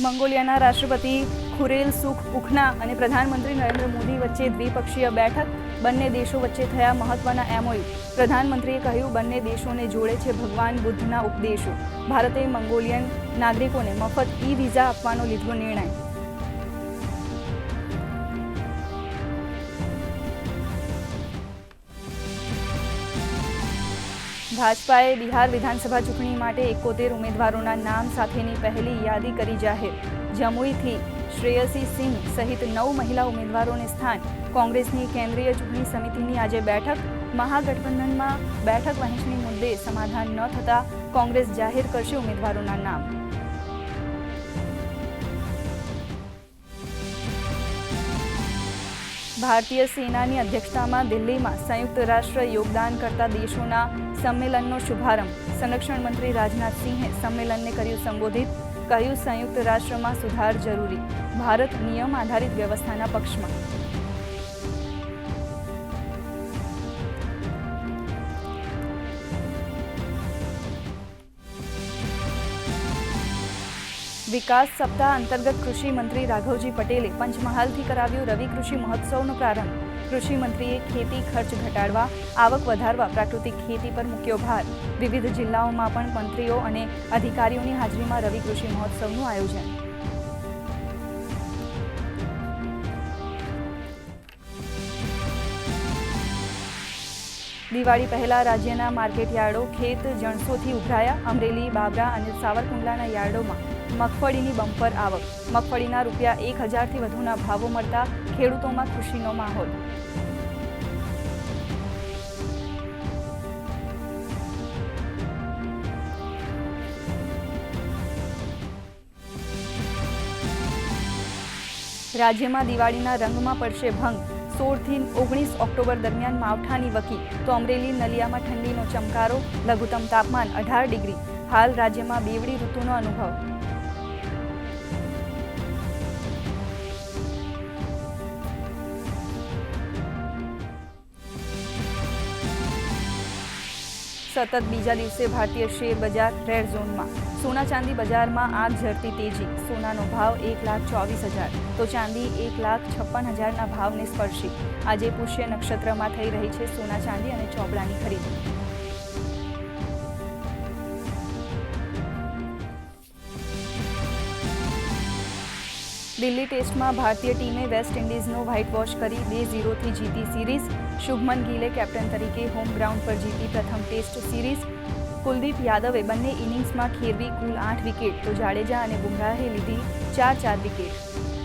મંગોલિયાના રાષ્ટ્રપતિ ખુરેલ સુખ ઉખના અને પ્રધાનમંત્રી નરેન્દ્ર મોદી વચ્ચે દ્વિપક્ષીય બેઠક બંને દેશો વચ્ચે થયા મહત્વના એમઓયુ. પ્રધાનમંત્રીએ કહ્યું, બંને દેશોને જોડે છે ભગવાન બુદ્ધના ઉપદેશો. ભારતે મંગોલિયન નાગરિકોને મફત ઈ વિઝા આપવાનો લીધો નિર્ણય. ભાજપાએ બિહાર વિધાનસભા ચૂંટણી માટે એકોતેર ઉમેદવારોના નામ સાથેની પહેલી યાદી કરી જાહેર. જમુઈથી શ્રેયસી સિંહ સહિત નવ મહિલા ઉમેદવારોને સ્થાન. કોંગ્રેસની કેન્દ્રીય ચૂંટણી સમિતિની આજે બેઠક. મહાગઠબંધનમાં બેઠક વહેંચણી મુદ્દે સમાધાન ન થતાં કોંગ્રેસ જાહેર કરશે ઉમેદવારોના નામ. ભારતીય સેનાની અધ્યક્ષતામાં દિલ્હીમાં સંયુક્ત રાષ્ટ્ર યોગદાન કરતા દેશોના સંમેલનનો શુભારંભ. સંરક્ષણ મંત્રી રાજનાથસિંહે સંમેલનને કર્યું સંબોધિત, કહ્યું સંયુક્ત રાષ્ટ્રમાં સુધાર જરૂરી, ભારત નિયમ આધારિત વ્યવસ્થાના પક્ષમાં. વિકાસ સપ્તાહ અંતર્ગત કૃષિ મંત્રી રાઘવજી પટેલે પંચમહાલથી કરાવ્યો રવિ કૃષિ મહોત્સવનો પ્રારંભ. કૃષિ મંત્રીએ ખેતી ખર્ચ ઘટાડવા, આવક વધારવા, પ્રાકૃતિક ખેતી પર મૂક્યો ભાર. વિવિધ જિલ્લાઓમાં પણ મંત્રીઓ અને અધિકારીઓની હાજરીમાં રવિ કૃષિ મહોત્સવનું આયોજન. દિવાળી પહેલા રાજ્યના માર્કેટ યાર્ડો ખેત જણસોથી ઉભરાયા. અમરેલી, બાબરા અને સાવરકુંડલાના યાર્ડોમાં મગફળીની બમ્પર આવક. મગફળીના રૂપિયા એક હજારથી વધુના ભાવો મળતા ખેડૂતોમાં ખુશીનો માહોલ. રાજ્યમાં દિવાળીના રંગમાં પડશે ભંગ. સોળથી ઓગણીસ ઓક્ટોબર દરમિયાન માવઠાની વકી, તો અમરેલી નલિયામાં ઠંડીનો ચમકારો, લઘુત્તમ તાપમાન અઢાર ડિગ્રી. હાલ રાજ્યમાં બેવડી ઋતુનો અનુભવ. સતત બીજા દિવસે ભારતીય શેર બજાર રેડ ઝોનમાં. સોના ચાંદી બજારમાં આગ ઝરતી તેજી. સોનાનો ભાવ એક લાખ ચોવીસ હજાર. તો ચાંદી એક લાખ છપ્પન હજારના ભાવને સ્પર્શી. આજે પુષ્ય નક્ષત્રમાં થઈ રહી છે સોના ચાંદી અને ચોપડાની ખરીદી. દિલ્હી ટેસ્ટમાં ભારતીય ટીમે વેસ્ટ ઇન્ડિઝનો વ્હાઇટ વોશ કરી બે ઝીરોથી જીતી સિરીઝ. શુભમન ગિલે કેપ્ટન તરીકે હોમ ગ્રાઉન્ડ પર જીતી પ્રથમ ટેસ્ટ સિરીઝ. કુલદીપ યાદવે બંને ઇનિંગ્સમાં ખેરવી કુલ આઠ વિકેટ તો જાડેજા અને બુમરાહે લીધી ચાર ચાર વિકેટ